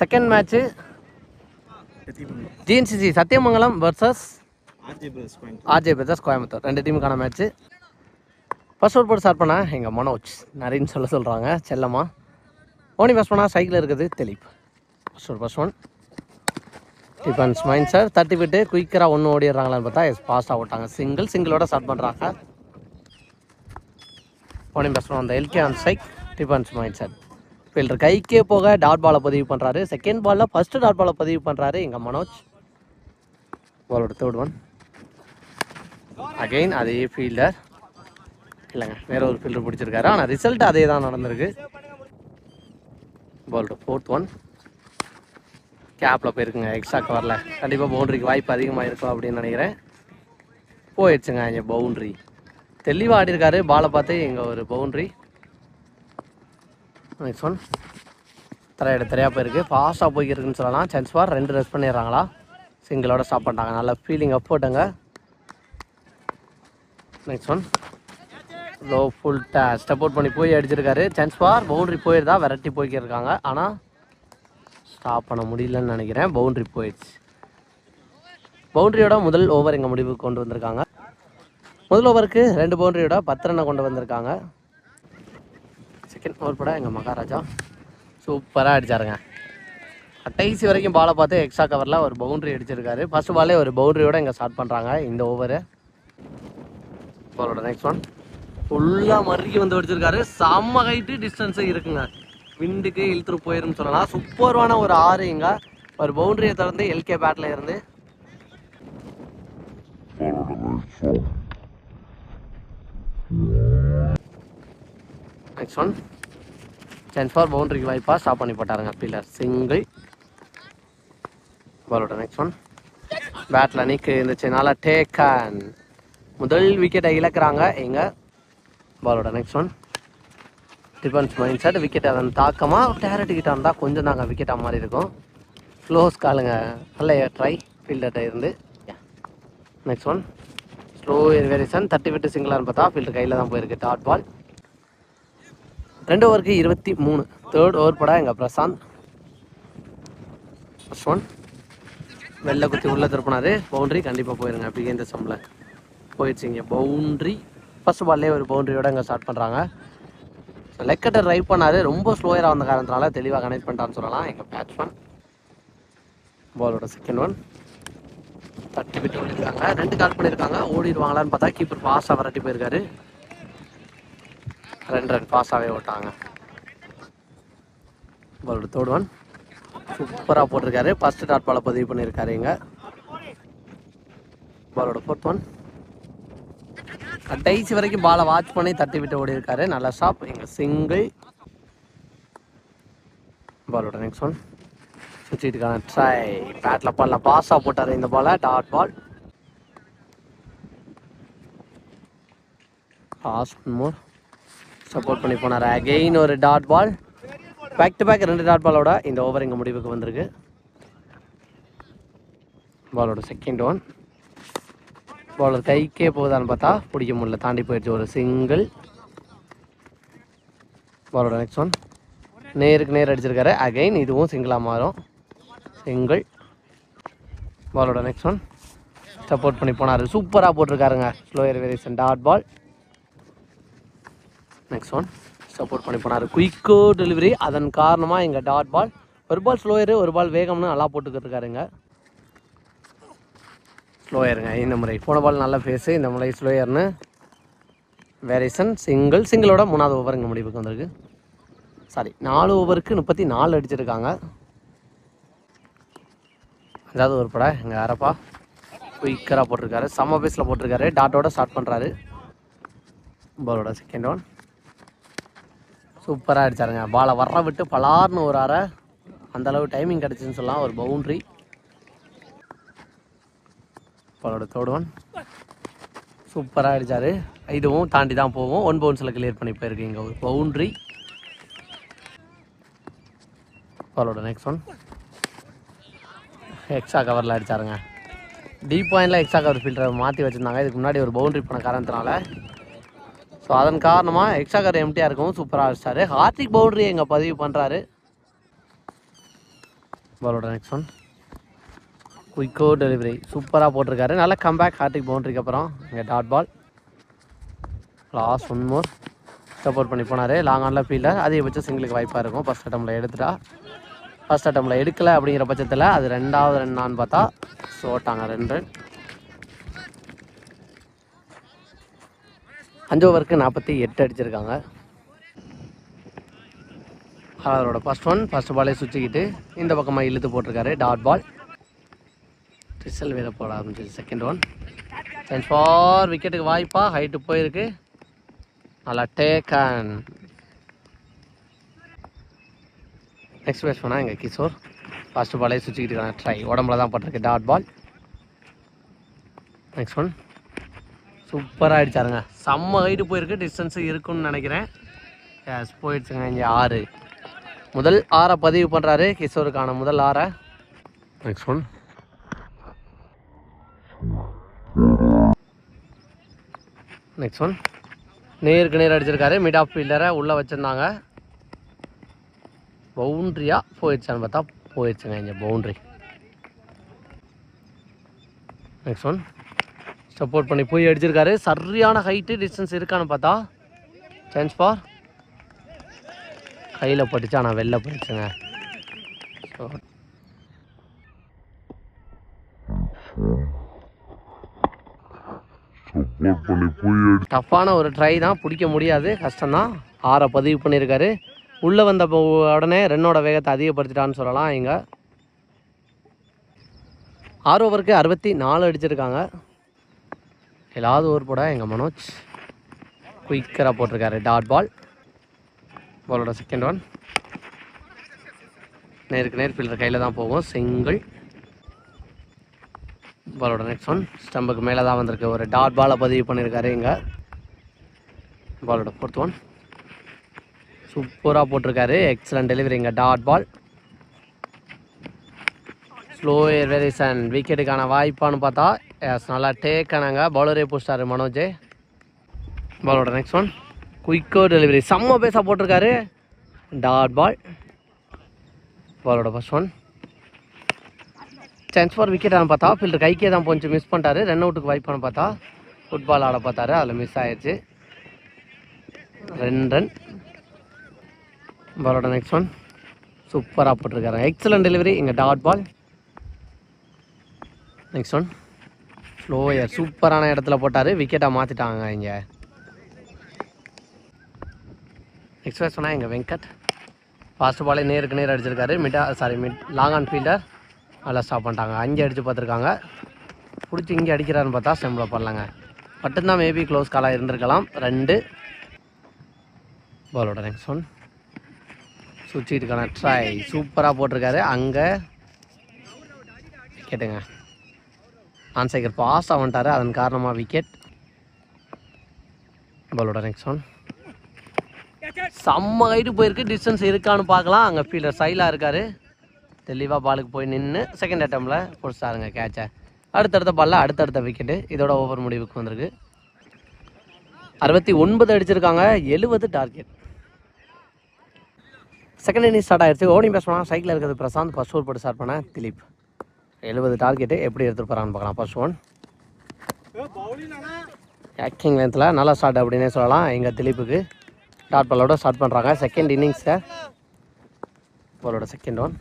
Second match GNCC Sathyamangalam versus RJ brothers point RJ brothers Coimbatore ரெண்டு டீமுக்கான match first over போட்டு start பண்ண எங்கள் மனோஜ் நரின்னு சொல்ல சொல்கிறாங்க செல்லம்மா. ஓனி பஸ் பண்ணால் சைக்கிள் இருக்குது தெளிப். First over first one defence mind sir தட்டி விட்டு குயிக்கராக ஒன்று ஓடிடுறாங்களான்னு பார்த்தா எஸ் ஃபாஸ்ட்டாக ஓட்டாங்க. சிங்கிள் சிங்கிளோட ஸ்டார்ட் பண்ணுறாங்க ஓனி பஸ் பண்ண அந்த LK on strike defence mind sir fielder கைக்கே போக டாட் பாலை பதிவு பண்ணுறாரு செகண்ட் பாலில் ஃபஸ்ட்டு டாட் பாலை பதிவு பண்ணுறாரு எங்கள் மனோஜ். பாலோட தேர்ட் ஒன் அகைன் அதே ஃபீல்டர் இல்லைங்க வேற ஒரு ஃபீல்டர் பிடிச்சிருக்காரு. ஆனால் ரிசல்ட் அதே தான் நடந்திருக்கு பாலோட ஃபோர்த் ஒன் கேப்பில் போயிருக்குங்க எக்ஸ்ட்ரா கவரில் கண்டிப்பாக பவுண்ட்ரிக்கு வாய்ப்பு அதிகமாக இருக்கும் அப்படின்னு நினைக்கிறேன். போயிடுச்சுங்க இங்கே பவுண்ட்ரி தெளிவாக ஆடிருக்காரு பாலை பார்த்து இங்கே ஒரு பவுண்ட்ரி நெக்ஸ்ட் ஒன் தரையிட தரையாக போயிருக்கு. ஃபாஸ்ட்டாக போய்க்கிருக்குன்னு சொல்லலாம். சான்ஸ் ஃபார் ரெண்டு ரெஸ்ட் பண்ணிடுறாங்களா? சிங்கிளோட ஸ்டாப் பண்ணிட்டாங்க. நல்லா ஃபீலிங் அப் போட்டுங்க. Next one low full day step out பண்ணி போய் அடிச்சிருக்காரு. சான்ஸ் ஃபார் பவுண்ட்ரி போயிருந்தா வெரைட்டி போய்க்கிருக்காங்க. ஆனால் ஸ்டாப் பண்ண முடியலன்னு நினைக்கிறேன். பவுண்ட்ரி போயிடுச்சு. பவுண்ட்ரியோட முதல் ஓவர் எங்கள் முடிவுக்கு கொண்டு வந்திருக்காங்க. முதல் ஓவருக்கு ரெண்டு பவுண்ட்ரியோட பத்து ரன்னை கொண்டு வந்திருக்காங்க. செகண்ட் ஓவர் பட எங்கள் மகாராஜா. சூப்பராக அடிச்சாருங்க. கடைசி வரைக்கும் பாலை பார்த்து எக்ஸ்ட்ரா கவரில் ஒரு பவுண்டரி அடிச்சிருக்காரு. ஃபர்ஸ்ட் பாலே ஒரு பவுண்டரியோட இங்கே ஸ்டார்ட் பண்ணுறாங்க இந்த ஓவரு பாலோட நெக்ஸ்ட் ஒன் ஃபுல்லாக மறுக்கி வந்து அடிச்சிருக்காரு செம்ம ஹைட்டு டிஸ்டன்ஸு இருக்குங்க. விண்டுக்கு இழுத்துட்டு போயிருன்னு சொல்லலாம். சூப்பர்வான ஒரு ஆறு இங்கே. ஒரு பவுண்டரியை திறந்து எல்கே பேட்டில் இருந்து. நெக்ஸ்ட் ஒன் சான்ஸ் ஃபார் பவுண்டரிக்கு வாய்ப்பாக ஸ்டாப் பண்ணி போட்டாருங்க. ஃபீல்டர் சிங்கிள் பாலோட நெக்ஸ்ட் ஒன் பேட்டில் நீக்கு இருந்துச்சு. நல்லா டேக்கன் முதல் விக்கெட்டை இழக்கிறாங்க. எங்கள் பாலோட next one defence mind set wicket அதன் தாக்கமாக டேரட் கிட்ட இருந்தால் கொஞ்சம் தாங்க விக்கெட்டாக மாதிரி இருக்கும். க்ளோஸ் காலுங்க நல்ல ட்ரை ஃபீல்டர்கிட்ட இருந்து. நெக்ஸ்ட் ஒன் ஸ்லோ சன் தட்டி விட்டு சிங்கிளாக பார்த்தா ஃபீல்டர் கையில் தான் போயிருக்கு. டாட் பால் ரெண்டு ஓவருக்கு இருபத்தி மூணு. தேர்ட் ஓவர் பட எங்கள் பிரசாந்த். ஃபஸ்ட் ஒன் வெளில குத்தி உள்ளே திருப்பினாரு. பவுண்ட்ரி கண்டிப்பாக போயிருங்க. அப்படி இந்த சம்மில் போயிடுச்சிங்க. பவுண்ட்ரி ஃபஸ்ட் பால்லே ஒரு பவுண்ட்ரியோட இங்கே ஸ்டார்ட் பண்ணுறாங்க லெக்கட்டை ட்ரை பண்ணாரு. ரொம்ப ஸ்லோயராக வந்த காரணத்தினால தெளிவாக கனெக்ட் பண்ணிட்டான்னு சொல்லலாம். எங்கள் பேட்ஸ்மேன் பாலோட செகண்ட் ஒன் தட்டி விட்டு ஓடிருக்காங்க ரெண்டு கால் பண்ணியிருக்காங்க ஓடிடுவாங்களான்னு பார்த்தா கீப்பர் பாஸாக விரட்டி போயிருக்காரு. ரெண்டு ரன் பாஸாகவே ஓட்டாங்க பாலோட தேர்ட் ஒன் சூப்பராக போட்டிருக்காரு. ஃபர்ஸ்ட் டாட் பாலை பதிவு பண்ணியிருக்காரு இங்கே. பாலோட ஃபோர்த் ஒன் கடைசி வரைக்கும் பாலை வாட்ச் பண்ணி தட்டி விட்டு ஓடி இருக்காரு நல்ல ஷாப் எங்கள் சிங்கிள் பாலோட நெக்ஸ்ட் ஒன் சுற்றிட்டுக்கான ட்ரை பேட்டில் பாலில் பாஸாக போட்டார் இந்த பாலை dot ball pass more support பண்ணி போனார். அகெயின் ஒரு dot ball back to back ரெண்டு டாட் பாலோட இந்த ஓவர் இங்கே முடிவுக்கு வந்திருக்கு. பாலோட செகண்ட் ஒன் பாலர் கைக்கே போகுதான்னு பார்த்தா பிடிக்க முடியல. தாண்டி போயிடுச்சு ஒரு சிங்கிள் பாலோட நெக்ஸ்ட் ஒன் நேருக்கு நேர் அடிச்சிருக்காரு. அகைன் இதுவும் சிங்கிளாக மாறும். சிங்கிள் பாலோட நெக்ஸ்ட் ஒன் சப்போர்ட் பண்ணி போனார். சூப்பராக போட்டிருக்காருங்க. Slower variation dot ball next one support பண்ணி போனார். குயிக்கோ டெலிவரி அதன் காரணமாக எங்கள் டாட் பால் ஒரு பால் ஸ்லோயரு ஒரு பால் வேகம்னு நல்லா போட்டுக்கிட்டு இருக்காருங்க ஸ்லோயருங்க இந்த முறை. போன பால் நல்ல ஃபேஸு இந்த முறை ஸ்லோயர்னு வேரியேஷன் சிங்கிள் சிங்கிளோட மூணாவது ஓவர் இங்கே முடிவுக்கு வந்திருக்கு. சாரி நாலு ஓவருக்கு முப்பத்தி நாலு அடிச்சிருக்காங்க. அதாவது ஒரு படம் எங்கள் அரப்பா குயிக்கராக போட்டிருக்காரு. சம்மர் பேஸில் போட்டிருக்காரு. டாட்டோட ஸ்டார்ட் பண்ணுறாரு பாலோட செகண்ட் ஒன் சூப்பராக அடித்தாருங்க பாலை வர விட்டு பலார்னு ஒரு அரை அந்தளவு டைமிங் கிடச்சின்னு சொல்லலாம். ஒரு பவுண்ட்ரி பாலோட தோடுவன். சூப்பராக அடித்தார் இதுவும் தாண்டி தான் போவோம். ஒன் பவுன்ஸில் கிளியர் பண்ணி போயிருக்கீங்க. ஒரு பவுண்ட்ரி பாலோட நெக்ஸ்ட் ஒன் எக்ஸ்ட்ரா கவரில் அடிச்சாருங்க. டீப் பாயிண்டில் எக்ஸ்ட்ரா கவர் ஃபில்டரை மாற்றி வச்சுருந்தாங்க. இதுக்கு முன்னாடி ஒரு பவுண்டரி பண்ண காரணத்தினால. ஸோ அதன் காரணமாக எக்ஸ்ட்ரா கார் எம்டியாக இருக்கவும் சூப்பராக அடிச்சார் ஹார்திக் பவுண்டரி எங்கள் பதிவு பண்ணுறாரு பாலோட நெக்ஸ்ட் ஒன் குயிக்கோ டெலிவரி சூப்பராக போட்டிருக்காரு. நல்ல கம்பேக் ஹார்த்திக் பவுண்டரிக்கு அப்புறம். இங்கே dot ball last one more support பண்ணி போனார். லாங் ஆனில் ஃபீல்டர் அதிகபட்ச சிங்கிளுக்கு வாய்ப்பாக இருக்கும். ஃபஸ்ட் அட்டம்பில் எடுத்துட்டா. ஃபஸ்ட் அட்டமில் எடுக்கலை அப்படிங்கிற பட்சத்தில் அது ரெண்டாவது ரெண்டான்னு பார்த்தா ஸோ ஓட்டாங்க ரெண்டு அஞ்சு ஓவருக்கு நாற்பத்தி எட்டு அடிச்சிருக்காங்க. அவரோட ஃபர்ஸ்ட் ஒன் ஃபஸ்ட் பாலே சுற்றிக்கிட்டு இந்த பக்கமாக இழுத்து போட்டிருக்காரு டாட் பால் ட்ரிசல் வேலை போட ஆரம்பிச்சிது செகண்ட் ஒன் சான்ஸ் ஃபார் விக்கெட்டுக்கு வாய்ப்பா ஹைட்டு போயிருக்கு. நல்லா டேக்கன் நெக்ஸ்ட் பேஸ் பண்ணால் எங்கள் கிஷோர். ஃபஸ்ட்டு பாலே சுற்றிக்கிட்டு ட்ரை உடம்புல தான் போட்டிருக்கு டாட் பால் நெக்ஸ்ட் ஒன் சூப்பராக அடிச்சாருங்க செம்ம ஹைட்டு போயிருக்கு டிஸ்டன்ஸு இருக்குன்னு நினைக்கிறேன். எஸ் போயிடுச்சுங்க இங்கே ஆறு. முதல் ஆறை பதிவு பண்ணுறாரு கிஷோருக்கான முதல் ஆறை. நெக்ஸ்ட் ஒன் நெக்ஸ்ட் ஒன் நேருக்கு நேர் அடிச்சிருக்காரு மிட் ஆஃப் ஃபீல்டரை உள்ளே வச்சுருந்தாங்க. பவுண்ட்ரியாக போயிடுச்சான்னு பார்த்தா போயிடுச்சுங்க இங்கே பவுண்ட்ரி நெக்ஸ்ட் ஒன் சப்போர்ட் பண்ணி போய் அடிச்சிருக்காரு. சரியான ஹைட்டு டிஸ்டன்ஸ் இருக்கான்னு பார்த்தா சான்ஸ் ஃபார் கையில் பட்டுச்சு ஆனால் வெளில போயிடுச்சுங்க. ஸோ டஃப்பான ஒரு ட்ரை தான். பிடிக்க முடியாது. கஷ்டம்தான். ஆறை பதிவு பண்ணியிருக்காரு. உள்ளே வந்த உடனே ரன்னோட வேகத்தை அதிகப்படுத்திட்டான்னு சொல்லலாம் இங்கே. ஆறு ஓவருக்கு அறுபத்தி நாலு அடிச்சிருக்காங்க. ஏதாவது ஓவர் போட எங்கள் மனோஜ். குயிக்கராக போட்டிருக்காரு. டாட் பால் பாலோட செகண்ட் ஒன் நேருக்கு நேர் ஃபீல்டர் கையில் தான் போகும். சிங்கிள் பாலோட நெக்ஸ்ட் ஒன் ஸ்டம்புக்கு மேலே தான் வந்திருக்கு. ஒரு டாட் பாலை பதிவு பண்ணியிருக்காரு இங்கே. பாலோட ஃபோர்த் ஒன் சூப்பராக போட்டிருக்காரு. எக்ஸலண்ட் டெலிவரி இங்கே. டாட் பால் ஸ்லோ வேரியேஷன் விக்கெட்டுக்கான வாய்ப்பான்னு பார்த்தா எஸ் நல்லா டேக் ஆனாங்க. பவுலரே போஸ்டார் மனோஜ். பாலோட நெக்ஸ்ட் ஒன் குயிக்கோ டெலிவரி செம்ம பேஸாக போட்டிருக்காரு. டாட் பால் பாலோட ஃபர்ஸ்ட் ஒன் சான்ஸ் ஃபார் விக்கெட்டான பார்த்தா ஃபீல்டர் கைக்கே தான் கொஞ்சம் மிஸ் பண்ணிட்டாரு. ரன் அவுட்டுக்கு வாய்ப்பானு பார்த்தா ஃபுட்பால் ஆட பார்த்தாரு. அதில் மிஸ் ஆயிடுச்சு ரெண்டு ரன் பாலோட நெக்ஸ்ட் ஒன் சூப்பராக போட்டிருக்காரு. எக்ஸலன்ட் டெலிவரி இங்கே dot ball next one slower சூப்பரான இடத்துல போட்டார். விக்கெட்டாக மாற்றிட்டாங்க இங்கே. நெக்ஸ்ட் பேஸ் சொன்னால் எங்கள் வெங்கட்? ஃபாஸ்ட் பாலே நேருக்கு நேர் அடிச்சிருக்காரு. மிட்டா sorry mid long on fielder நல்லா ஸ்டாப் பண்ணிட்டாங்க. அங்கே அடித்து பார்த்துருக்காங்க. பிடிச்சி இங்கே அடிக்கிறாருன்னு பார்த்தா செம்பில் பண்ணலாங்க. மட்டும்தான் மேபி க்ளோஸ் காலாக இருந்திருக்கலாம். ரெண்டு. பாலோட நெக்ஸ்ட் ஒன் சுவிட்சிட்டுக்கான ட்ரை சூப்பராக போட்டிருக்காரு. அங்கே. கேட்டுங்க. ஆன்சைக்கர் பாஸ் வந்துட்டார். அதன் காரணமாக விக்கெட் பாலோட நெக்ஸ்ட் ஒன் செம்ம ஹைட்டு போயிருக்கு. டிஸ்டன்ஸ் இருக்கான்னு பார்க்கலாம். அங்கே ஃபீல்டர் சைலாக இருக்கார். தெளிவாக பாலுக்கு போய் நின்று செகண்ட் அட்டம்பில் பிடிச்சாருங்க கேட்சை அடுத்தடுத்த பால்ல அடுத்தடுத்த விக்கெட்டு இதோட ஓவர் முடிவுக்கு வந்திருக்கு. அறுபத்தி ஒன்பது அடிச்சிருக்காங்க. எழுபது டார்கெட் செகண்ட் இன்னிங் ஸ்டார்ட் ஆயிடுச்சு. ஓடி பேஸ் பண்ணால் இருக்கிறது பிரசாந்த் ஃபஸ்ட் ஓவர் போட்டு ஸ்டார்ட் பண்ண திலீப். எழுபது டார்கெட்டு எப்படி எடுத்துகிட்டு போகிறான்னு பார்க்கலாம். ஃபர்ஸ்ட் ஒன் ஆக்டிங் லென்த்தில் நல்லா ஸ்டார்ட் அப்படின்னே சொல்லலாம். எங்கள் திலீப்புக்கு டாட் பாலோட ஸ்டார்ட் பண்ணுறாங்க செகண்ட் இன்னிங்ஸை பாலோட செகண்ட் ஒன்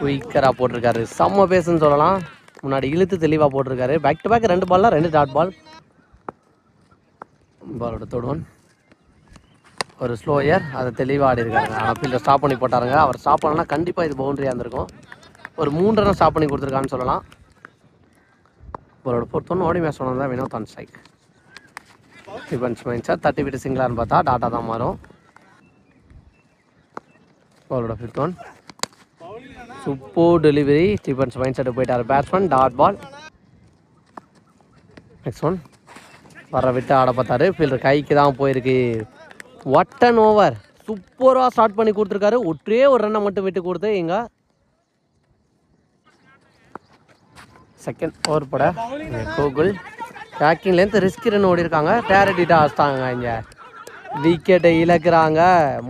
குயிக்கராக போட்டிருக்காரு. செம்ம பேசுன்னு சொல்லலாம். முன்னாடி இழுத்து தெளிவாக போட்டிருக்காரு. பேக் டு பேக் ரெண்டு பால்லாம் ரெண்டு டாட் பால் பாலோட தேர்ட் ஒன் ஒரு ஸ்லோயர் அதை தெளிவாக ஆடி இருக்காங்க ஆனால் ஃபீல்டர் ஸ்டாப் பண்ணி போட்டாருங்க. அவர் ஸ்டாப் பண்ணலாம் கண்டிப்பாக இது பவுண்டரியாக இருந்திருக்கும். ஒரு மூன்று ஸ்டாப் பண்ணி கொடுத்துருக்கான்னு சொல்லலாம். இவரோட ஃபோர்த் ஓடி மேட்ச் தான் Vinod on strike defence mind sir தட்டி விட்டு சிங்கிளான்னு பார்த்தா டாட்டா தான் மாறும். அவரோட fifth one super delivery defence mind set போயிட்டார் batsman dot ball next one வர விட்டு ஆட பார்த்தாரு. ஃபீல்டர் கைக்கு தான் போயிருக்கு. ஒட் அண்ட் ஓவர் சூப்பராக ஸ்டார்ட் பண்ணி கொடுத்துருக்காரு. ஒற்றே ஒரு ரன்னை மட்டும் விட்டு கொடுத்து இங்க செகண்ட் ஓவர் போட கூகுள் பேக்கிங்லேருந்து ரிஸ்க் ரன் ஓடி இருக்காங்க. ஆஸ்தாங்க இங்கே. விக்கெட்டை இழக்கிறாங்க.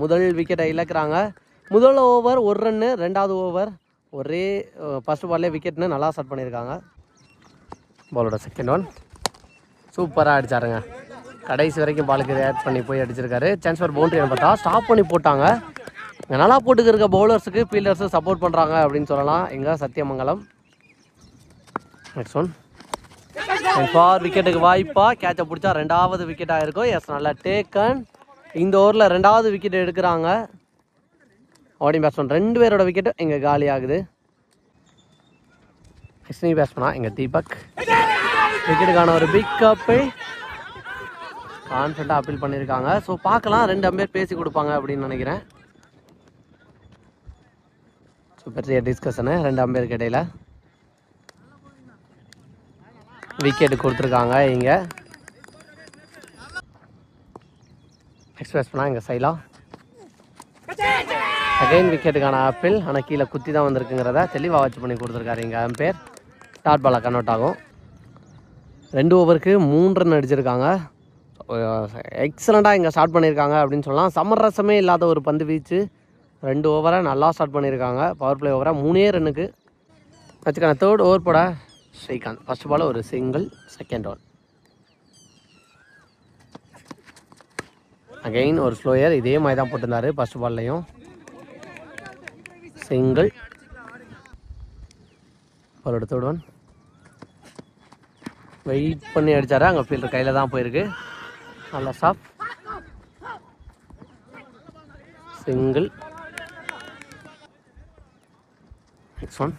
முதல் விக்கெட்டை இழக்கிறாங்க. முதல் ஓவர் ஒரு ரன்னு ரெண்டாவது ஓவர் ஒரே ஃபஸ்ட் பால்லே விக்கெட்னு நல்லா ஸ்டார்ட் பண்ணியிருக்காங்க பாலோட செகண்ட் ஒன் சூப்பராக அடிச்சாருங்க. கடைசி வரைக்கும் பாலுக்கு ரியாக்ட் பண்ணி போய் அடிச்சிருக்காரு. சான்ஸ் ஃபார் பவுண்டரி பார்த்தா ஸ்டாப் பண்ணி போட்டாங்க. நல்லா போட்டுக்கு இருக்க பவுலர்ஸுக்கு ஃபீல்டர்ஸும் சப்போர்ட் பண்ணுறாங்க அப்படின்னு சொல்லலாம். எங்கே சத்தியமங்கலம். நெக்ஸ்ட் ஒன் ஃபார் விக்கெட்டுக்கு வாய்ப்பா. கேட்சை பிடிச்சா ரெண்டாவது விக்கெட்டாக இருக்கும். எஸ் நல்லா டேக்கன் இந்த ஓவரில் ரெண்டாவது விக்கெட் எடுக்கிறாங்க. ஓடிங் பேட்ஸ்மேன் ரெண்டு பேரோட விக்கெட்டும் இங்கே காலி ஆகுது. நெக்ஸ்ட் நீ பேட்ஸ்மேனா இங்கே தீபக். விக்கெட்டுக்கான ஒரு பிக் கப்பு கான்ஃபிடண்ட்டாக அப்பீல் பண்ணியிருக்காங்க ஸோ பார்க்கலாம். ரெண்டு அம்பேர் பேசி கொடுப்பாங்க அப்படின்னு நினைக்கிறேன். ஸோ பெரிய டிஸ்கஷனு ரெண்டு அம்பேருக்கு இடையில். விக்கெட் கொடுத்துருக்காங்க இங்கே. எக்ஸ்பிரஸ் பண்ணால் இங்கே சைலா. Again விக்கெட்டுக்கான apple. ஆனால் கீழே குத்தி தான் வந்திருக்குங்கிறத தெளிவாக வாட்ச் பண்ணி கொடுத்துருக்காரு இங்கே அம்பேர் டாட் பாலாக கன்வெர்ட் ஆகும். ரெண்டு ஓவருக்கு மூன்று ரன் அடிச்சிருக்காங்க. எக்ஸலண்ட்டாக இங்கே ஸ்டார்ட் பண்ணியிருக்காங்க அப்படின்னு சொல்லலாம். சமரசமே இல்லாத ஒரு பந்து வீச்சு. ரெண்டு ஓவரை நல்லா ஸ்டார்ட் பண்ணியிருக்காங்க பவர் பிளே ஓவராக மூணே ரன்னுக்கு வச்சுக்கான தேர்ட் ஓவர் போட ஸ்ரீகாந்த். ஃபர்ஸ்ட் பால் ஒரு சிங்கிள் செகண்ட் ஆல் அகெயின் ஒரு ஸ்லோயர் இதே மாதிரி தான் போட்டிருந்தாரு ஃபர்ஸ்ட் பால்லையும் சிங்கிள் பாலோட எடுத்து ஒன் வெயிட் பண்ணி அடித்தார் அங்கே ஃபீல்டர் கையில் தான் போயிருக்கு. நல்லா ஸ்டாப் சிங்கிள் நெக்ஸ்ட் ஒன்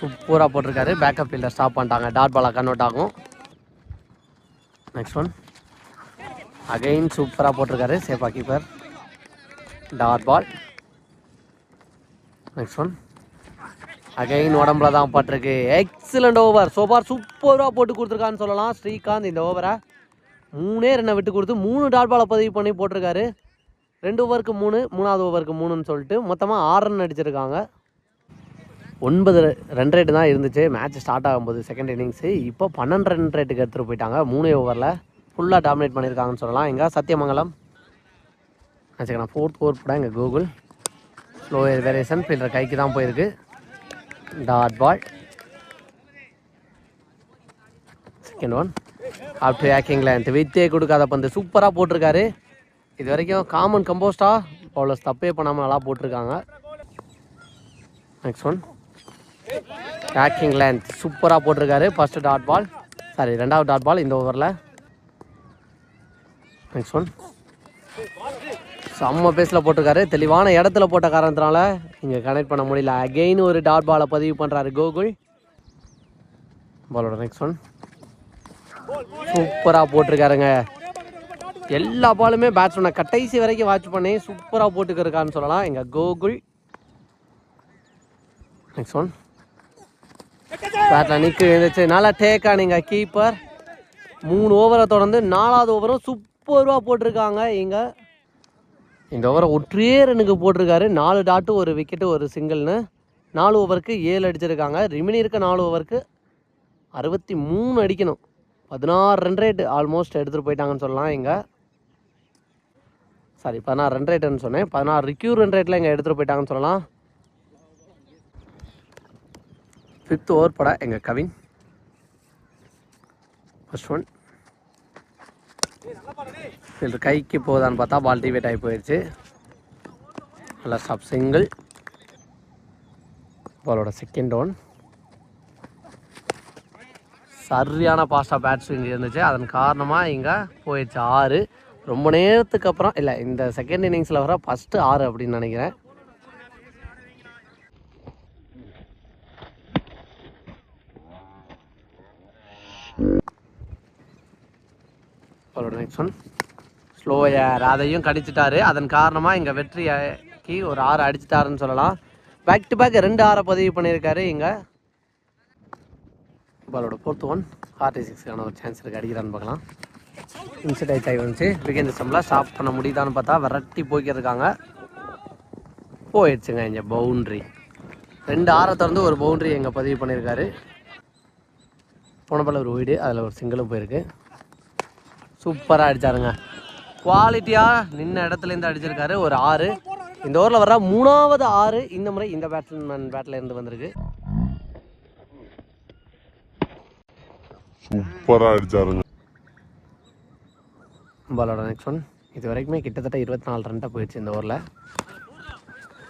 சூப்பராக போட்டிருக்காரு. பேக்கப் ஃபீல்டர் ஸ்டாப் பண்ணிட்டாங்க. டாட் பாலாக கன்வெர்ட் ஆகும். நெக்ஸ்ட் ஒன் அகைன் சூப்பராக போட்டிருக்காரு. சேஃபா keeper dot ball next one again உடம்புல தான் பட்டிருக்கு. எக்ஸலண்ட் ஓவர் சோபார் சூப்பராக போட்டு கொடுத்துருக்கான்னு சொல்லலாம். ஸ்ரீகாந்த் இந்த ஓவரை மூணே ரன்னை விட்டு கொடுத்து மூணு டாட் பாலை பதிவு பண்ணி போட்டிருக்காரு. ரெண்டு ஓவருக்கு மூணு மூணாவது ஓவருக்கு மூணுன்னு சொல்லிட்டு மொத்தமாக ஆறு ரன் அடிச்சிருக்காங்க. ஒன்பது ரன் ரேட்டு தான் இருந்துச்சு. மேட்ச் ஸ்டார்ட் ஆகும்போது செகண்ட் இன்னிங்ஸு இப்போ பன்னெண்டு ரன் ரேட்டுக்கு எடுத்துகிட்டு போயிட்டாங்க. மூணே ஓவரில் ஃபுல்லாக டாமினேட் பண்ணியிருக்காங்கன்னு சொல்லலாம். எங்கே? சத்தியமங்கலம். வச்சுக்கலாம் ஃபோர்த் ஓவர் கூட இங்கே கூகுள் ஸ்லோ வேரியேஷன் ஃபீல்டர் கைக்கு தான் போயிருக்கு. Dot ball second one after hacking length வித்தே கொடுக்காத பந்து. சூப்பராக போட்டிருக்காரு. இது வரைக்கும் காமன் கம்போஸ்டாக பவுலர்ஸ் தப்பே பண்ணாமல் நல்லா போட்டிருக்காங்க. நெக்ஸ்ட் ஒன் பேக்கிங் லென்த் சூப்பராக போட்டிருக்காரு. ஃபஸ்ட்டு டாட் பால் சாரி ரெண்டாவது டாட் பால் இந்த ஓவரில் நெக்ஸ்ட் ஒன் செம்ம பேஸில் போட்டிருக்காரு. தெளிவான இடத்துல போட்ட காரணத்தினால இங்கே கனெக்ட் பண்ண முடியல. அகெயின் ஒரு டாட் பாலை பதிவு பண்ணுறாரு கோகுல். பாலோட நெக்ஸ்ட் ஒன் சூப்பராக போட்டிருக்காருங்க. எல்லா பாலுமே பேட்ஸ்மேனை கடைசி வரைக்கும் வாட்ச் பண்ணி சூப்பராக போட்டுக்கிருக்கான்னு சொல்லலாம். எங்கள் கோகுல். நெக்ஸ்ட் ஒன் பேட்ல நிற்க இருந்துச்சு நல்லா டேக் ஆனிங்க கீப்பர் மூணு ஓவரை தொடர்ந்து நாலாவது ஓவரும் சூப்பராக போட்டிருக்காங்க இங்கே. இந்த ஓவரை ஒற்றே ரன்னுக்கு போட்டிருக்காரு. நாலு டாட்டு ஒரு விக்கெட்டு ஒரு சிங்கிள்னு நாலு ஓவருக்கு ஏழு அடிச்சிருக்காங்க. ரிமினி இருக்க நாலு ஓவருக்கு அறுபத்தி மூணு அடிக்கணும். பதினாறு ரன் ரேட் ஆல்மோஸ்ட் எடுத்துகிட்டு போயிட்டாங்கன்னு சொல்லலாம் இங்கே. சாரி பதினாறு ரன் ரேட்டுன்னு சொன்னேன். பதினாறு ரிக்யூர் ரன் ரேட்டில் இங்கே எடுத்துகிட்டு போயிட்டாங்கன்னு சொல்லலாம். ஃபிஃப்த் ஓவர் படா எங்கள் கவின். ஃபர்ஸ்ட் ஒன் இதில் கைக்கு போகுதான்னு பார்த்தா பால் டிவேட் ஆகி போயிடுச்சு நல்லா ஸ்டாப் சிங்கிள் பாலோட செகண்ட் ஒன் சரியான பாஸ்டாக பேட்ஸ் இங்கே இருந்துச்சு. அதன் காரணமாக இங்கே போயிடுச்சு ஆறு. ரொம்ப நேரத்துக்கு அப்புறம் இல்லை இந்த செகண்ட் இன்னிங்ஸில் வர ஃபஸ்ட்டு ஆறு அப்படின்னு நினைக்கிறேன். சொன் ஸ்லோயர் அதையும் கடிச்சிட்டாரு. அதன் காரணமாக இங்கே வெற்றிக்கு ஒரு ஆறு அடிச்சிட்டாருன்னு சொல்லலாம். பேக் டு பேக் ரெண்டு ஆறை பதிவு பண்ணியிருக்காரு இங்கே. பாலோட ஃபோர்த் ஒன் ஃபார்ட்டி சிக்ஸ்க்கான ஒரு சான்ஸ் இருக்குது அடிக்கிறான்னு பார்க்கலாம். இன்சிட் ஆகி வந்துச்சு. விகேந்திர சம்பளம் ஸ்டாப் பண்ண முடியுதான்னு பார்த்தா விரட்டி போய்க்கிருக்காங்க. போயிடுச்சுங்க இங்கே பவுண்ட்ரி ரெண்டு ஆறை திறந்து ஒரு பவுண்ட்ரி எங்கே பதிவு பண்ணியிருக்காரு. போன பால் ஒரு வீடு அதில் ஒரு சிங்கிளும் போயிருக்கு. சூப்பராக அடிச்சாருங்க. குவாலிட்டியாக நின்ன இடத்துலேருந்து அடிச்சிருக்காரு ஒரு ஆறு. இந்த ஓவரில் வர மூணாவது ஆறு இந்த முறை இந்த பேட்ஸ்மேன் பேட்டில் இருந்து வந்திருக்கு. சூப்பரா அடிச்சாருங்க. பாலோட நெக்ஸ்ட் ஒன் இது வரைக்குமே கிட்டத்தட்ட இருபத்தி நாலு ரன்ட்டை போயிடுச்சு இந்த ஓவரில்.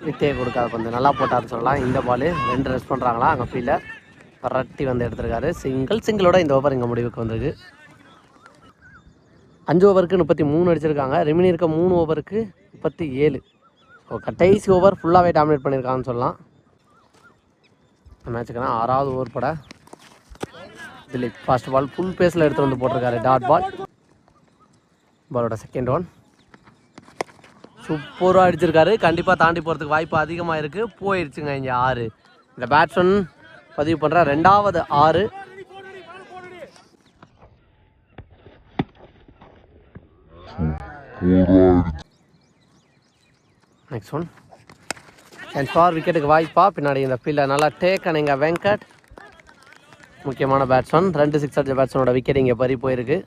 வித்தையை கொடுக்காத கொஞ்சம் நல்லா போட்டாருன்னு சொல்லலாம். இந்த பால் ரெண்டு ரெஸ்ட் பண்ணுறாங்களா அங்கே ஃபீல்டர் பரட்டி வந்து எடுத்திருக்காரு. சிங்கிள் சிங்கிளோட இந்த ஓவர் இங்கே முடிவுக்கு வந்திருக்கு. அஞ்சு ஓவருக்கு முப்பத்தி மூணு அடிச்சிருக்காங்க. ரெமினி இருக்க மூணு ஓவருக்கு முப்பத்தி ஏழு. ஸோ கடைசி ஓவர் ஃபுல்லாகவே டாமினேட் பண்ணியிருக்காங்கன்னு சொல்லலாம். இந்த மேட்சுக்குனா ஆறாவது ஓவர் பட திலீப் ஃபர்ஸ்ட் பால் ஃபுல் பேஸில் எடுத்து வந்து போட்டிருக்காரு. டாட் பால் பாலோட செகண்ட் ஒன் சூப்பராக அடிச்சிருக்காரு. கண்டிப்பாக தாண்டி போகிறதுக்கு வாய்ப்பு அதிகமாக இருக்குது போயிடுச்சுங்க இங்கே ஆறு. இந்த பேட்ஸ்மேன் பதிவு பண்ணுற ரெண்டாவது ஆறு சூப்பரா அடிச்சு நெக்ஸ்ட் ஒன் அண்ட் ஃபார் விக்கெட்டுக்கு வாய்ப்பா. பின்னாடி இந்த ஃபீல்டர் நல்லா டேக் அணிங்க வெங்கட் முக்கியமான பேட்ஸ்மேன் ரெண்டு சிக்ஸ் அடிச்ச பேட்ஸ்மேனோட விக்கெட் இங்கே பறி போயிருக்கு.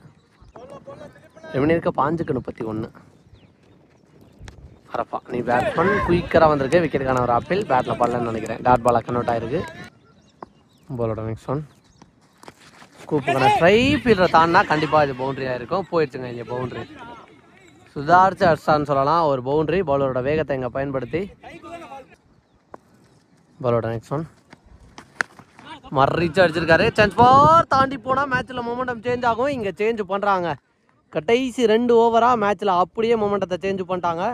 ரெமினி இருக்க? பாஞ்சுக்கு முப்பத்தி ஒன்று அரப்பா நீ பேட்ஸ்மேன் குயிக்கராக வந்திருக்கு. விக்கெட்டுக்கான ஒரு ஆப்பிள் பேட்டில் பாடலன்னு நினைக்கிறேன். டாட் பாலாக கன்வெர்ட் ஆயிருக்கு. போலோட நெக்ஸ்ட் ஒன் ஸ்கூப்புக்கான ட்ரை ஃபீல்டரை தாண்டினா கண்டிப்பாக இது பவுண்ட்ரியாக இருக்கும். போயிடுச்சுங்க இங்கே பவுண்ட்ரி சுதாரிச்சு அடிச்சான்னு சொல்லலாம். ஒரு பவுண்ட்ரி பவுலரோட வேகத்தை இங்கே பயன்படுத்தி. பாலரோட நெக்ஸ்ட் ஒன் மறிச்சு அடிச்சிருக்காரு. சான்ஸ் ஃபார் தாண்டி போனால் மேட்ச்சில் மொமெண்டம் சேஞ்ச் ஆகும். இங்கே சேஞ்ச் பண்ணுறாங்க கடைசி ரெண்டு ஓவராக மேட்ச்சில் அப்படியே மொமெண்டத்தை சேஞ்ச் பண்ணிட்டாங்க.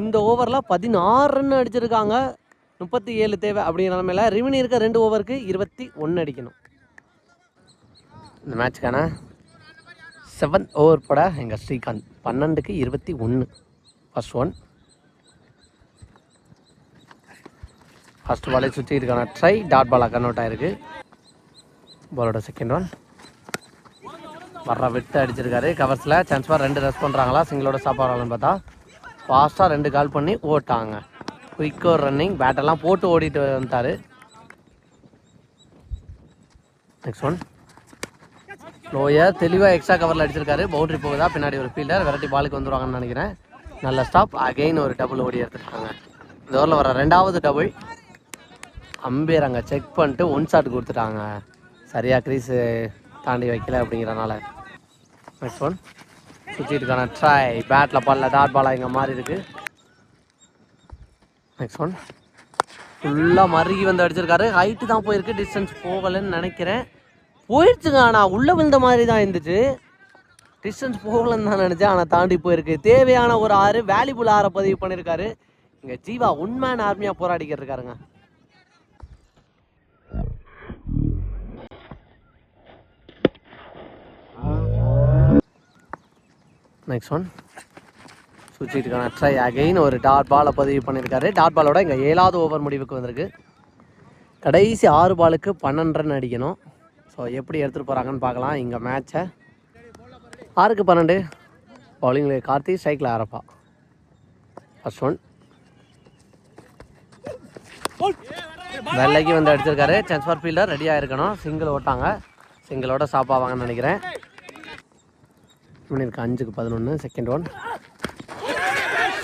இந்த ஓவரில் பதினாறு ரன் அடிச்சிருக்காங்க. முப்பத்தி ஏழு தேவை அப்படிங்கிற நிலமையில ரிமினி இருக்க ரெண்டு ஓவருக்கு இருபத்தி ஒன்று அடிக்கணும். இந்த மேட்ச்க்கான செவன்த் ஓவர் பட எங்கள் ஸ்ரீகாந்த். பன்னெண்டுக்கு இருபத்தி ஒன்று ஃபஸ்ட் ஒன் ஃபஸ்ட் பாலை சுற்றி இருக்கான ட்ரை டாட் பாலாக கன்வெர்ட் ஆயிருக்கு. பாலோட செகண்ட் ஒன் வர்ற விட்டு அடிச்சிருக்காரு. கவர்ஸில் சான்ஸ் பார் ரெண்டு ரெஸ்ட் பண்ணுறாங்களா சிங்கிளோட சாப்பாடுறாங்கன்னு பார்த்தா. ஃபாஸ்ட்டாக ரெண்டு கால் பண்ணி ஓட்டாங்க. குயிக் ஒரு ரன்னிங் பேட்டெல்லாம் போட்டு ஓடிட்டு வந்தார். நெக்ஸ்ட் ஒன் லோயர் தெளிவாக எக்ஸ்ட்ரா கவரில் அடிச்சிருக்காரு. பவுண்டரி போகுதா? பின்னாடி ஒரு ஃபீல்டர் வெரைட்டி பாலுக்கு வந்துருவாங்கன்னு நினைக்கிறேன். நல்ல ஸ்டாப் அகைன் ஒரு டபுள் ஓடி எடுத்துருக்காங்க. இந்த ஓவரில் வர ரெண்டாவது டபுள் அம்பேர் அங்கே செக் பண்ணிட்டு ஒன் ஷாட் கொடுத்துட்டாங்க. சரியாக க்ரீஸு தாண்டி வைக்கல அப்படிங்கிறனால. நெக்ஸ்ட் ஒன் சுற்றிட்டுக்கான ட்ரை பேட்டில் பால்ல டாட் பாலாக இங்கே மாறி இருக்குது நெக்ஸ்ட் ஒன் ஃபுல்லாக மருகி வந்து அடிச்சிருக்காரு. ஹைட்டு தான் போயிருக்கு. டிஸ்டன்ஸ் போகலைன்னு நினைக்கிறேன். போயிடுச்சுங்க. ஆனால் உள்ளே விழுந்த மாதிரி தான் இருந்துச்சு. டிஸ்டன்ஸ் போகலன்னு தான் நினச்சேன். ஆனால் தாண்டி போயிருக்கு. தேவையான ஒரு ஆறு வேலிபுல் ஆறை பதிவு பண்ணியிருக்காரு இங்கே ஜீவா உண்மையான ஆர்மியாக போராடிக்கிட்டு இருக்காருங்க. நெக்ஸ்ட் ஒன் சுற்றிட்டுக்கான ட்ரை அகைன் ஒரு டாட் பாலை பதிவு பண்ணியிருக்காரு டாட் பாலோட இங்கே ஏழாவது ஓவர் முடிவுக்கு வந்திருக்கு. கடைசி ஆறு பாலுக்கு பன்னெண்டு ரன் அடிக்கணும். ஸோ எப்படி எடுத்துகிட்டு போகிறாங்கன்னு பார்க்கலாம். இங்கே மேட்சை ஆறுக்கு பன்னெண்டு. பவுலிங்கில் கார்த்தி ஸ்ட்ரைக்கில் ஆரப்பா. ஃபர்ஸ்ட் ஒன் வெள்ளைக்கு வந்து அடிச்சிருக்காரு. சான்ஸ் ஃபார் ஃபீல்டர் ரெடியாக இருக்கணும் சிங்கிள் ஓட்டாங்க. சிங்கிளோட சாப்பாவாங்கன்னு நினைக்கிறேன். இருக்கு அஞ்சுக்கு பதினொன்று செகண்ட் ஒன்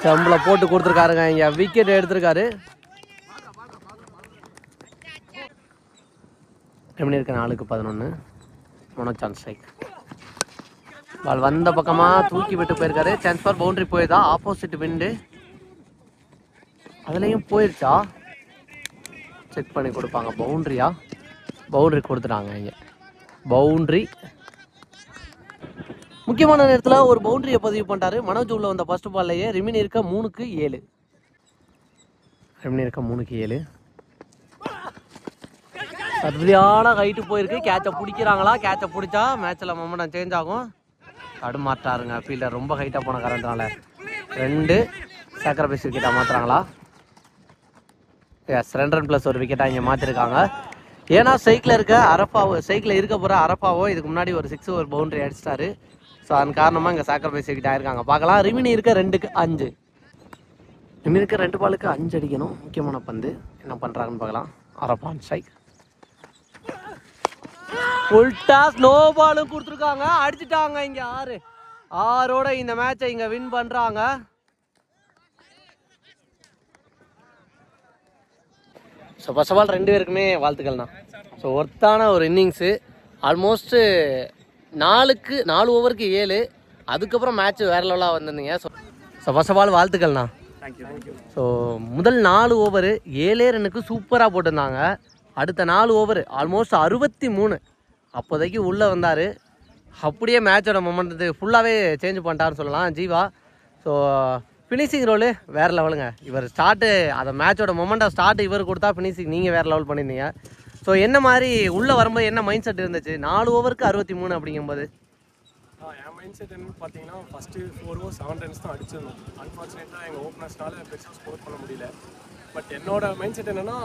செம்பில் போட்டு கொடுத்துருக்காருங்க. இங்கே விக்கெட் எடுத்திருக்காரு. ரிமினி இருக்க? நாலுக்கு பதினொன்று மொனோ சான்ஸ் ஸ்ட்ரைக் பால் வந்த பக்கமாக தூக்கி விட்டு போயிருக்காரு. சான்ஸ் ஃபார் பவுண்டரி போயிருதா ஆப்போசிட் விண்டு அதுலேயும் போயிருச்சா? செக் பண்ணி கொடுப்பாங்க. பவுண்ட்ரியா பவுண்ட்ரி கொடுத்துட்டாங்க இங்கே. பவுண்ட்ரி முக்கியமான நேரத்தில் ஒரு பவுண்டரியை பதிவு பண்ணிட்டாரு. மனோஜ் உள்ள வந்த ஃபர்ஸ்ட் பால்லையே ரிமினி இருக்க மூணுக்கு ஏழு. ரிமினி இருக்க மூணுக்கு ஏழு. சரியான ஹைட்டு போயிருக்கு. கேட்சை பிடிக்கிறாங்களா? கேட்சை பிடிச்சா மேட்ச்சில் மொமெண்டம் சேஞ்ச் ஆகும். தடுமாற்றாருங்க. ஃபீல்டர் ரொம்ப ஹைட்டாக போன கரண்ட்னால ரெண்டு சாக்ரபைஸ் விக்கெட்டாக மாற்றுறாங்களா எஸ் ரெண்டு ரன் ப்ளஸ் ஒரு விக்கெட்டாக இங்கே மாற்றிருக்காங்க ஏன்னா சைக்கிளில் இருக்க அரப்பாவோ சைக்கிளில் இருக்க போகிற அரப்பாவோ இதுக்கு முன்னாடி ஒரு சிக்ஸ் ஒரு பவுண்டரி அடிச்சிட்டாரு. ஸோ அதன் காரணமாக இங்கே சாக்ரிஃபைஸ் விக்கெட் ஆயிருக்காங்க. பார்க்கலாம். ரிமினி இருக்க ரெண்டுக்கு அஞ்சு. ரிமினி இருக்க ரெண்டு பாலுக்கு அஞ்சு அடிக்கணும். முக்கியமான பந்து. என்ன பண்ணுறாங்கன்னு பார்க்கலாம். அரப்பான் ஸ்ட்ரைக் ஃபுல் டாஸ் நோ பாலும் கொடுத்துருக்காங்க. அடிச்சிட்டாங்க இங்கே ஆறு. ஆறோட இந்த மேட்சை இங்கே வின் பண்ணுறாங்க ஸோ ஃபர்ஸ்ட் ஆஃப் ஆல் ரெண்டு பேருக்குமே வாழ்த்துக்கள்ண்ணா. ஸோ ஒர்த்தான ஒரு இன்னிங்ஸு ஆல்மோஸ்ட்டு நாலுக்கு நாலு ஓவருக்கு ஏழு. அதுக்கப்புறம் மேட்ச் வேற லெவலாக வந்திருந்தீங்க. So so first of all வாழ்த்துக்கள்ண்ணா. So முதல் நாலு ஓவரு ஏழே ரன்னுக்கு சூப்பராக போட்டிருந்தாங்க. அடுத்த நாலு ஓவர் ஆல்மோஸ்ட் அறுபத்தி மூணு அப்போதைக்கு உள்ளே வந்தார். அப்படியே மேட்சோட மொமெண்ட் ஃபுல்லாகவே சேஞ்ச் பண்ணிட்டாருன்னு சொல்லலாம் ஜீவா. ஸோ ஃபினிஷிங் ரோலு வேறு லெவலுங்க இவர் ஸ்டார்ட்டு அந்த மேட்சோட மொமெண்ட்டாக ஸ்டார்ட் இவர் கொடுத்தா ஃபினிஷிங் நீங்கள் வேறு லெவல் பண்ணியிருந்தீங்க ஸோ என்ன மாதிரி உள்ளே வரும்போது என்ன மைண்ட் செட் இருந்துச்சு? நாலு ஓவருக்கு அறுபத்தி மூணு அப்படிங்கும்போது. என் மைண்ட் செட் என்ன பார்த்தீங்கன்னா first four over seven runs தான் அடிச்சிருந்தோம். அன்ஃபார்ச்சுனேட்டாக எங்கள் ஓப்பனர்ஸ்னால பெருசாக ஸ்கோர் பண்ண முடியல. பட் என்னோட மைண்ட் செட் என்னன்னா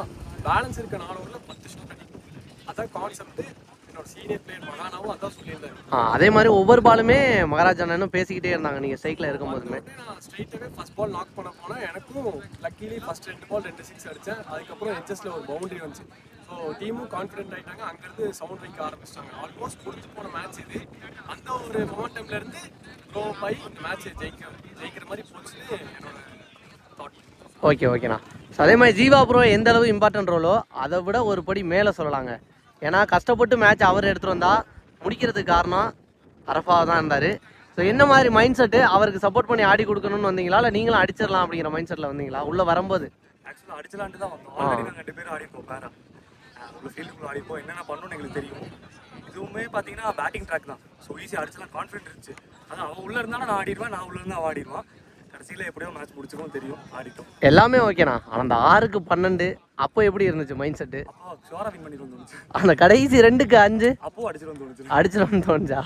பேலன்ஸ் இருக்க நாலு ஓவரில் பத்து ஷாட் அடிக்கும் அதான் கான்செப்ட் என்னோட சீனியர் பிளேயர் மகானாவும் அதான் சொல்லியிருந்தாரு. ஆ, அதே மாதிரி ஒவ்வொரு பாலுமே மகாராஜ் அண்ணனும் பேசிக்கிட்டே இருந்தாங்க. நீங்கள் ஸ்ட்ரைக்கில் இருக்கும்போதுமே உடனே நான் ஸ்ட்ரைட்டாகவே ஃபர்ஸ்ட் பால் நாக் பண்ண போனால் எனக்கும் லக்கிலி ஃபர்ஸ்ட் ரெண்டு பால் ரெண்டு சிக்ஸ் அடித்தேன் அதுக்கப்புறம் எச்எஸ்ல ஒரு பவுண்டரி வந்துச்சு. ஸோ டீமும் கான்ஃபிடென்ட் ஆயிட்டாங்க. அங்கேருந்து சவுண்ட் வைக்க ஆரம்பிச்சிட்டாங்க. ஆல்மோஸ்ட் கொடுத்து போன மேட்ச் இது. அந்த ஒரு மொமெண்டம்ல இருந்து க்ரோ ஆகி இந்த மேட்ச் ஜெயிக்க ஜெயிக்கிற மாதிரி போச்சுன்னு என்னோட தாட் ஓகே ஓகேண்ணா ஸோ அதே மாதிரி ஜீவா ப்ரோ எந்த அளவு இம்பார்ட்டன்ட் ரோலோ அதை விட ஒரு படி மேலே சொல்லலாங்க. ஏன்னா கஷ்டப்பட்டு மேட்ச் அவர் எடுத்துகிட்டு வந்தா முடிக்கிறதுக்கு காரணம் அரஃபாக தான் இருந்தார். ஸோ என்ன மாதிரி மைண்ட் செட்டு அவருக்கு சப்போர்ட் பண்ணி ஆடி கொடுக்கணும்னு வந்தீங்களா இல்லை நீங்களும் அடிச்சிடலாம் அப்படிங்கிற மைண்ட் செட்டில் வந்தீங்களா? உள்ளே வரும்போது. ஆக்சுவலாக அடிச்சலான்ட்டு தான் வந்தோம். ஆல்ரெடி நாங்கள் ரெண்டு பேரும் ஆடிப்போம் பேரா உள்ள ஃபீல்டுக்குள்ள ஆடிப்போம். என்னென்ன பண்ணணும்னு எங்களுக்கு தெரியும். இதுவுமே பார்த்தீங்கன்னா பேட்டிங் ட்ராக் தான். ஸோ ஈஸியாக அடிச்சலாம் கான்ஃபிடென்ட் இருந்துச்சு. அதான் அவன் உள்ள இருந்தாலும் நான் ஆடிடுவேன் நான் உள்ள இருந்தா அவன் ஆடிடுவான். கடைசியில் எப்படியோ மேட்ச் முடிச்சிருக்கோம் தெரியும் ஆடிட்டோம். எல்லாமே ஓகேண்ணா. ஆனால் அந்த ஆறுக்கு பன்னெண்டு அப்போ எப்படி இருந்துச்சு மைண்ட் செட்டு அந்த கடைசி ரெண்டுக்கு அஞ்சு அப்போ அடிச்சிடணும்னு தோணுச்சா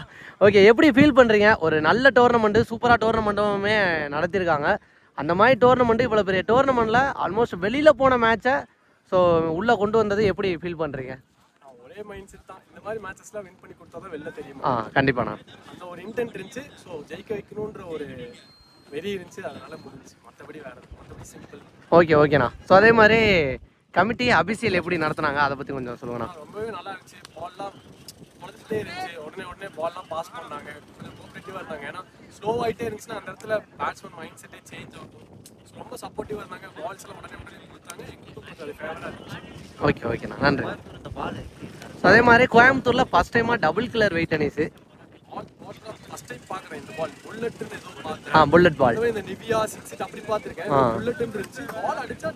ஓகே எப்படி ஃபீல் பண்ணுறீங்க ஒரு நல்ல டோர்னமெண்ட்டு சூப்பராக டோர்னமெண்ட்டுமே நடத்தியிருக்காங்க. அந்த மாதிரி டோர்னமெண்ட்டு இவ்வளோ பெரிய டோர்னமெண்ட்டில் ஆல்மோஸ்ட் வெளியில் போன மேட்சை ஸோ உள்ளே கொண்டு வந்தது எப்படி ஃபீல் பண்ணுறீங்க ஒரே மைண்ட் செட் தான். இந்த மாதிரி மேட்சஸ்லாம் வின் பண்ணி கொடுத்தா தான் வெளில தெரியுமா? ஆ கண்டிப்பாண்ணா. அந்த ஒரு இன்டென்ட் இருந்துச்சு. ஸோ ஜெயிக்க வைக்கணுன்ற ஒரு வெறி இருந்துச்சு அதனால முடிஞ்சுச்சு. மற்றபடி வேற மற்றபடி சிம்பிள் ஓகே ஓகேண்ணா. ஸோ அதே மாதிரி கமிட்டி அபிஷியல் எப்படி நடத்துனாங்க? அதை பற்றி கொஞ்சம் சொல்லுங்கண்ணா. ரொம்பவே நல்லா இருந்துச்சு. பால்லாம் குறைஞ்சிட்டே இருந்துச்சு. உடனே உடனே பால்லாம் பாஸ் பண்ணாங்க. கொஞ்சம் கோஆப்ரேட்டிவாக இருந்தாங்க. ஏன்னா ஸ்லோ ஆகிட்டே இருந்துச்சுன்னா அந்த இடத்துல பேட்ஸ்மேன் மைண்ட் செட்டே சேஞ்ச் ஆகும். ரொம்ப சப்போர்ட்டிவாக இருந்தாங்க. பால்ஸ் எல்லாம் உடனே உடனே கொடுத்தாங்க. எங்களுக்கும் கொஞ்சம் அது ஃபேவராக இருந்துச்சு. ஓகே ஓகேண்ணா. நன்றி. அதே மாதிரி கோயம்புத்தூரில் ஃபஸ்ட் டைமாக டபுள் கிளர் wait tennis ball ball first time பார்க்குறேன் இந்த பால் புல்லட்னு ஏதோ ஆ புல்லட் பால் இந்த நிவியா சிக்ஸ் அப்படி பார்த்துருக்கேன். ஆ. புல்லட்னு இருந்துச்சு. பால் அடிச்சா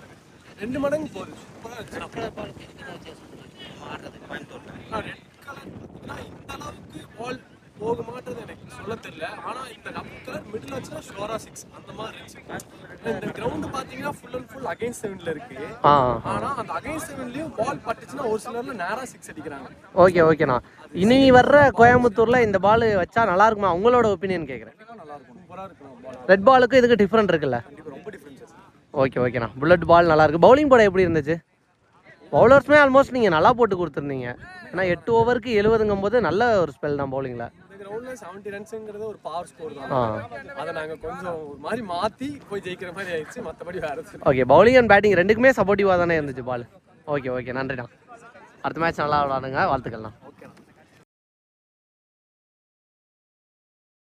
ரெண்டு மடங்கு போகுது. சூப்பராக இருந்துச்சு. இந்த அளவுக்கு பால் போக மாட்டது எனக்கு சொல்ல தெரியல. ஆனா இந்த கலர் மிடில் வச்சுனா ஷோரா சிக்ஸ் அந்த மாதிரி இருந்துச்சு. இந்த கிரவுண்ட் பாத்தீங்கன்னா ஃபுல் அண்ட் ஃபுல் அகைன்ஸ்ட் செவன்ல இருக்கு. ஆனா அந்த அகைன்ஸ்ட் செவன்லயும் பால் பட்டுச்சுன்னா ஒரு சிலர்ல நேரா சிக்ஸ் அடிக்கிறாங்க. ஓகே ஓகேண்ணா இனி வர்ற கோயம்புத்தூரில் இந்த பால் வச்சா நல்லா இருக்குமா? உங்களோட ஒப்பீனியன் பால் ரெட் பாலுக்கு இதுக்கு டிஃப்ரெண்ட் இருக்குல்ல? ஓகே ஓகேண்ணா புல்லட் பால் நல்லா இருக்கு. பவுலிங் போட எப்படி இருந்துச்சு? பவுலர்ஸ்மே ஆல்மோஸ்ட் நீங்கள் நல்லா போட்டு கொடுத்துருந்தீங்க. ஏன்னா எட்டு ஓவருக்கு எழுபதுங்கும் போது நல்ல ஒரு ஸ்பெல் தான் பவுலிங்கில் கிரவுண்ட்ல செவன்டி ரன்ஸ்ங்கிறது ஒரு பவர் ஸ்கோர் தான். அதை நாங்க கொஞ்சம் ஒரு மாதிரி மாத்தி போய் ஜெயிக்கிற மாதிரி ஆயிடுச்சு. மத்தபடி வேற ஓகே பவுலிங் அண்ட் பேட்டிங் ரெண்டுக்குமே சப்போர்ட்டிவாக தானே இருந்துச்சு பால்? ஓகே ஓகே நன்றிண்ணா அடுத்த மேட்ச் நல்லா விளாடுங்க வாழ்த்துக்கள்ண்ணா.